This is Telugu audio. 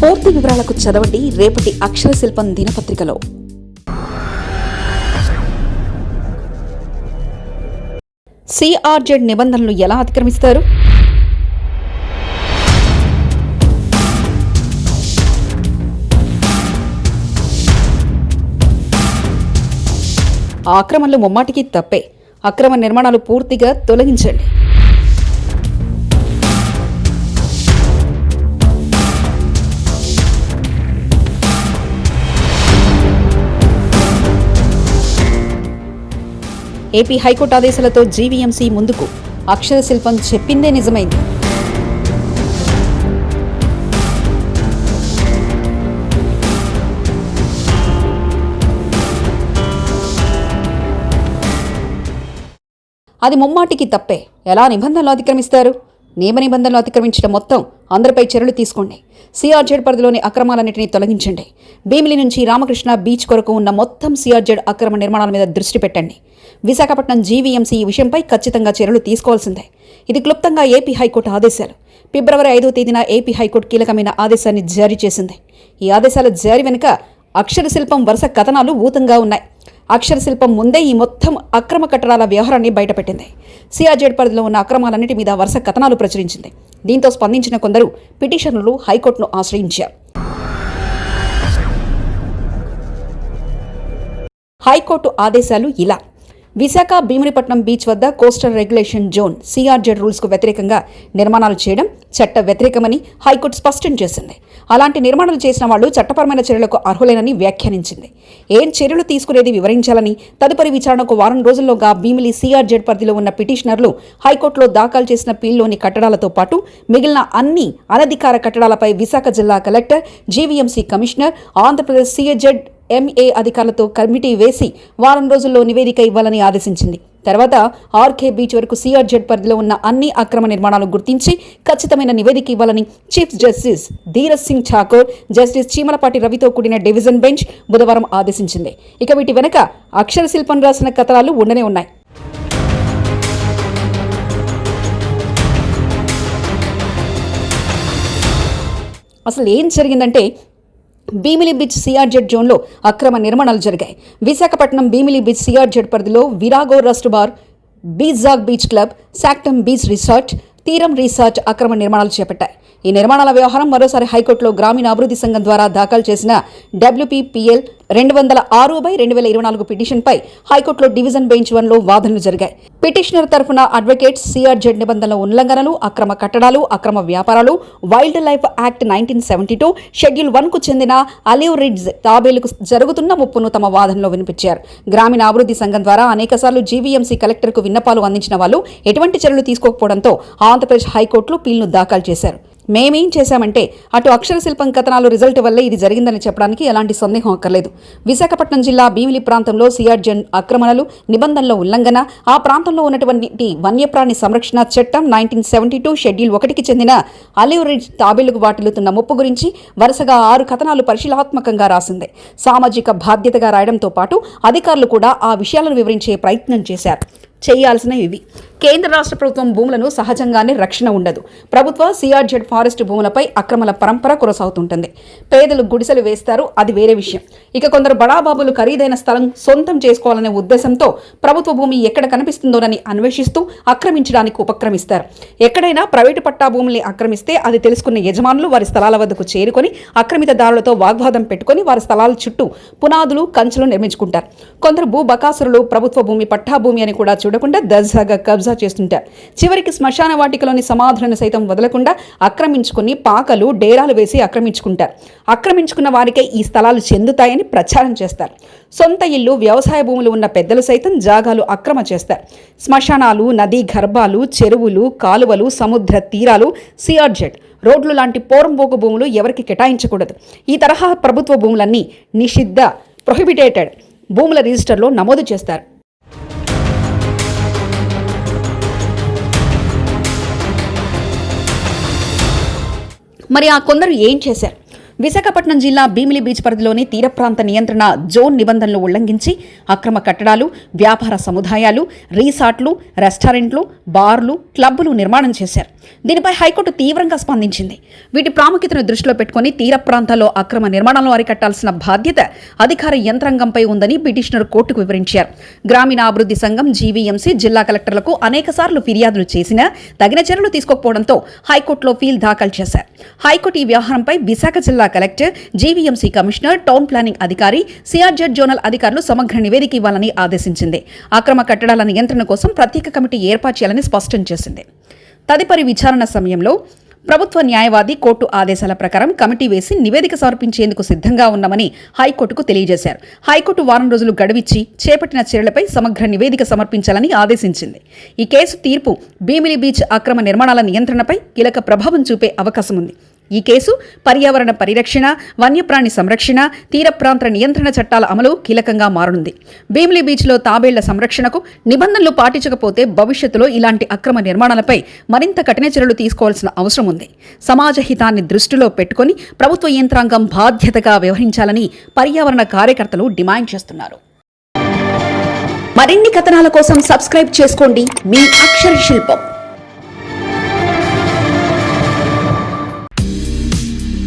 పూర్తి వివరాలకు చదవండి రేపటి అక్షర శిల్పం దినపత్రికలో. సిఆర్జెడ్ నిబంధనలు ఎలా అతిక్రమిస్తారు? ఆక్రమణలు ముమ్మాటికి తప్పే. అక్రమ నిర్మాణాలు పూర్తిగా తొలగించండి. ఏపీ హైకోర్టు ఆదేశాలతో జీవీఎంసీ ముందుకు. అక్షర శిల్పం చెప్పిందే నిజమైంది. అది ముమ్మాటికి తప్పే. ఎలా నిబంధనలు అతిక్రమిస్తారు? నియమ నిబంధనలు అతిక్రమించడం మొత్తం అందరిపై చర్యలు తీసుకోండి. సిఆర్జెడ్ పరిధిలోని అక్రమాలన్నింటినీ తొలగించండి. భీమిలి నుంచి రామకృష్ణ బీచ్ కొరకు ఉన్న మొత్తం సిఆర్జెడ్ అక్రమ నిర్మాణాల మీద దృష్టి పెట్టండి. విశాఖపట్నం జీవీఎంసీ ఈ విషయంపై ఖచ్చితంగా చర్యలు తీసుకోవాల్సిందే. ఇది క్లుప్తంగా ఏపీ హైకోర్టు ఆదేశాలు. ఫిబ్రవరి ఐదో తేదీన ఏపీ హైకోర్టు కీలకమైన ఆదేశాన్ని జారీ చేసింది. ఈ ఆదేశాల జారీ వెనుక అక్షర శిల్పం వరుస కథనాలు ఊతంగా ఉన్నాయి. అక్షర శిల్పం ముందే ఈ మొత్తం అక్రమ కట్టడాల వ్యవహారాన్ని బయటపెట్టింది. సిఆర్జెడ్ పరిధిలో ఉన్న అక్రమాలన్నిటి మీద వరుస కథనాలు ప్రచురించింది. దీంతో స్పందించిన కొందరు పిటిషనర్లు హైకోర్టును ఆశ్రయించారు. హైకోర్టు ఆదేశాలు ఇలా. విశాఖ భీమునిపట్నం బీచ్ వద్ద కోస్టల్ రెగ్యులేషన్ జోన్ సిఆర్జెడ్ రూల్స్కు వ్యతిరేకంగా నిర్మాణాలు చేయడం చట్ట వ్యతిరేకమని హైకోర్టు స్పష్టం చేసింది. అలాంటి నిర్మాణాలు చేసిన వాళ్ళు చట్టపరమైన చర్యలకు అర్హులేనని వ్యాఖ్యానించింది. ఏం చర్యలు తీసుకునేది వివరించాలని తదుపరి విచారణకు వారం రోజుల్లోగా భీమిలి సిఆర్జెడ్ పరిధిలో ఉన్న పిటిషనర్లు హైకోర్టులో దాఖలు చేసిన పీల్లోని కట్టడాలతో పాటు మిగిలిన అన్ని అనధికార కట్టడాలపై విశాఖ జిల్లా collector GVMC commissioner Andhra Pradesh CAZ MA అధికారులతో కమిటీ వేసి వారం రోజుల్లో నివేదిక ఇవ్వాలని ఆదేశించింది. తర్వాత ఆర్కే బీచ్ వరకు సిఆర్జెడ్ పరిధిలో ఉన్న అన్ని అక్రమ నిర్మాణాలు గుర్తించి ఖచ్చితమైన నివేదిక ఇవ్వాలని chief justice Dheeraj Singh Thakur justice Cheemalapati రవితో కూడిన డివిజన్ బెంచ్ బుధవారం ఆదేశించింది. ఇక వీటి వెనక అక్షర శిల్పం రాసిన కథనాలు ఉండనే ఉన్నాయి. అసలు ఏం జరిగిందంటే భీమిలి బీచ్ సిఆర్జెడ్ జోన్లో అక్రమ నిర్మాణాలు జరిగాయి. విశాఖపట్నం భీమిలి బీచ్ సిఆర్జెడ్ పరిధిలో Virago rust bar Vizag beach club సాక్టమ్ beach resort తీరం రిసార్ట్ అక్రమ నిర్మాణాలు చేపట్టాయి. ఈ నిర్మాణాల వ్యవహారం మరోసారి హైకోర్టులో గ్రామీణ అభివృద్ధి సంఘం ద్వారా దాఖలు చేసిన డబ్ల్యూపీపీఎల్ రెండు వందల ఆరు బై రెండు వేల ఇరవై నాలుగు పిటిషన్పై హైకోర్టులో డివిజన్ బెంచ్ వన్లో వాదనలు జరిగాయి. పిటిషనర్ తరఫున అడ్వకేట్స్ సిఆర్జెడ్ నిబంధనల ఉల్లంఘనలు అక్రమ కట్టడాలు అక్రమ వ్యాపారాలు wild life act nineteen seventy two schedule వన్కు చెందిన అలివ్ రిడ్జ్ తాబేలుకు జరుగుతున్న ముప్పును తమ వాదనలో వినిపించారు. గ్రామీణ అభివృద్ధి సంఘం ద్వారా అనేకసార్లు జీవీఎంసీ కలెక్టర్కు విన్నపాలు అందించిన వాళ్ళు ఎటువంటి చర్యలు తీసుకోకపోవడంతో ఆంధ్రప్రదేశ్ హైకోర్టులో పిల్ను దాఖలు చేశారు. మేమేం చేశామంటే అటు అక్షర శిల్పం కథనాలు రిజల్ట్ వల్లే ఇది జరిగిందని చెప్పడానికి ఎలాంటి సందేహం అక్కర్లేదు. విశాఖపట్నం జిల్లా భీమిలి ప్రాంతంలో సిఆర్జెన్ ఆక్రమణలు నిబంధనల ఉల్లంఘన ఆ ప్రాంతంలో ఉన్నటువంటి వన్యప్రాణి సంరక్షణ చట్టం నైన్టీన్ సెవెంటీ టూ షెడ్యూల్ ఒకటికి చెందిన అలివ్ రిడ్జ్ తాబేలుకు వాటిల్లుతున్న ముప్పు గురించి వరుసగా ఆరు కథనాలు పరిశీలాత్మకంగా రాసింది. సామాజిక బాధ్యతగా రాయడంతో పాటు అధికారులు కూడా ఆ విషయాలను వివరించే ప్రయత్నం చేశారు. చేయాల్సినవి ఇవి. కేంద్ర రాష్ట్ర ప్రభుత్వం భూములను సహజంగానే రక్షణ ఉండదు. ప్రభుత్వ సిఆర్జెడ్ ఫారెస్ట్ భూములపై అక్రమల పరంపర కొనసాగుతుంటుంది. పేదలు గుడిసెలు వేస్తారు అది వేరే విషయం. ఇక కొందరు బడాబాబులు ఖరీదైన స్థలం సొంతం చేసుకోవాలనే ఉద్దేశంతో ప్రభుత్వ భూమి ఎక్కడ కనిపిస్తుందోనని అన్వేషిస్తూ ఆక్రమించడానికి ఉపక్రమిస్తారు. ఎక్కడైనా ప్రైవేటు పట్టా భూముల్ని ఆక్రమిస్తే అది తెలుసుకున్న యజమానులు వారి స్థలాల వద్దకు చేరుకొని ఆక్రమితదారులతో వాగ్వాదం పెట్టుకొని వారి స్థలాల చుట్టూ పునాదులు కంచెలు నిర్మించుకుంటారు. కొందరు భూ బకాసురులు ప్రభుత్వ భూమి పట్టా భూమి అని కూడా చూడకుండా దర్జాగా కబ్జా చేస్తుంటారు. చివరికి శ్మశాన వాటికలోని సమాధులను సైతం వదలకుండా ఆక్రమించుకుని పాకలు డేరాలు వేసి ఆక్రమించుకుంటారు. ఆక్రమించుకున్న వారికే ఈ స్థలాలు చెందుతాయని ప్రచారం చేస్తారు. సొంత ఇల్లు వ్యవసాయ భూములు ఉన్న పెద్దలు సైతం జాగాలు అక్రమ చేస్తారు. శ్మశానాలు నదీ గర్భాలు చెరువులు కాలువలు సముద్ర తీరాలు సిఆర్జెడ్ రోడ్లు లాంటి పోరంబోకు భూములు ఎవరికి కేటాయించకూడదు. ఈ తరహా ప్రభుత్వ భూములన్నీ నిషిద్ధ ప్రొహిబిటేటెడ్ భూముల రిజిస్టర్లో నమోదు చేస్తారు. మరి ఆ కొందరు ఏం చేశారు? విశాఖపట్నం జిల్లా భీమిలి బీచ్ పరిధిలోని తీర ప్రాంత నియంత్రణ జోన్ నిబంధనలు ఉల్లంఘించి అక్రమ కట్టడాలు వ్యాపార సముదాయాలు రీసార్ట్లు రెస్టారెంట్లు బార్లు క్లబ్బులు నిర్మాణం చేశారు. దీనిపై హైకోర్టు తీవ్రంగా స్పందించింది. వీటి ప్రాముఖ్యతను దృష్టిలో పెట్టుకుని తీర ప్రాంతాల్లో అక్రమ నిర్మాణాలను అరికట్టాల్సిన బాధ్యత అధికార యంత్రాంగంపై ఉందని పిటిషనర్ కోర్టుకు వివరించారు. గ్రామీణాభివృద్ధి సంఘం జీవీఎంసీ జిల్లా కలెక్టర్లకు అనేకసార్లు ఫిర్యాదులు చేసినా తగిన చర్యలు తీసుకోకపోవడంతో హైకోర్టులో ఫీల్ దాఖలు చేశారు. హైకోర్టు ఈ వ్యవహారంపై విశాఖ జిల్లా collector GVMC commissioner town planning అధికారి సిఆర్జెడ్ జోనల్ అధికారులు సమగ్ర నివేదిక ఇవ్వాలని ఆదేశించింది. అక్రమ కట్టడాల నియంత్రణ కోసం ప్రత్యేక కమిటీ ఏర్పాటు చేయాలని స్పష్టం చేసింది. తదుపరి విచారణ సమయంలో ప్రభుత్వ న్యాయవాది కోర్టు ఆదేశాల ప్రకారం కమిటీ వేసి నివేదిక సమర్పించేందుకు సిద్ధంగా ఉన్నామని హైకోర్టుకు తెలియజేశారు. హైకోర్టు వారం రోజులు గడువిచ్చి చేపట్టిన చర్యలపై సమగ్ర నివేదిక సమర్పించాలని ఆదేశించింది. ఈ కేసు తీర్పు భీమిలి బీచ్ అక్రమ నిర్మాణాల నియంత్రణపై కీలక ప్రభావం చూపే అవకాశం ఉంది ఈ కేసు పర్యావరణ పరిరక్షణ వన్యప్రాణి సంరక్షణ తీర ప్రాంత నియంత్రణ చట్టాల అమలు కీలకంగా మారనుంది. భీమిలి బీచ్లో తాబేళ్ళ సంరక్షణకు నిబంధనలు పాటించకపోతే భవిష్యత్తులో ఇలాంటి అక్రమ నిర్మాణాలపై మరింత కఠిన చర్యలు తీసుకోవాల్సిన అవసరం ఉంది. సమాజ హితాన్ని దృష్టిలో పెట్టుకొని ప్రభుత్వ యంత్రాంగం బాధ్యతగా వ్యవహరించాలని పర్యావరణ కార్యకర్తలు డిమాండ్ చేస్తున్నారు. మరిన్ని కథనాల కోసం సబ్స్క్రైబ్ చేసుకోండి. మీ అక్షర శిల్పం.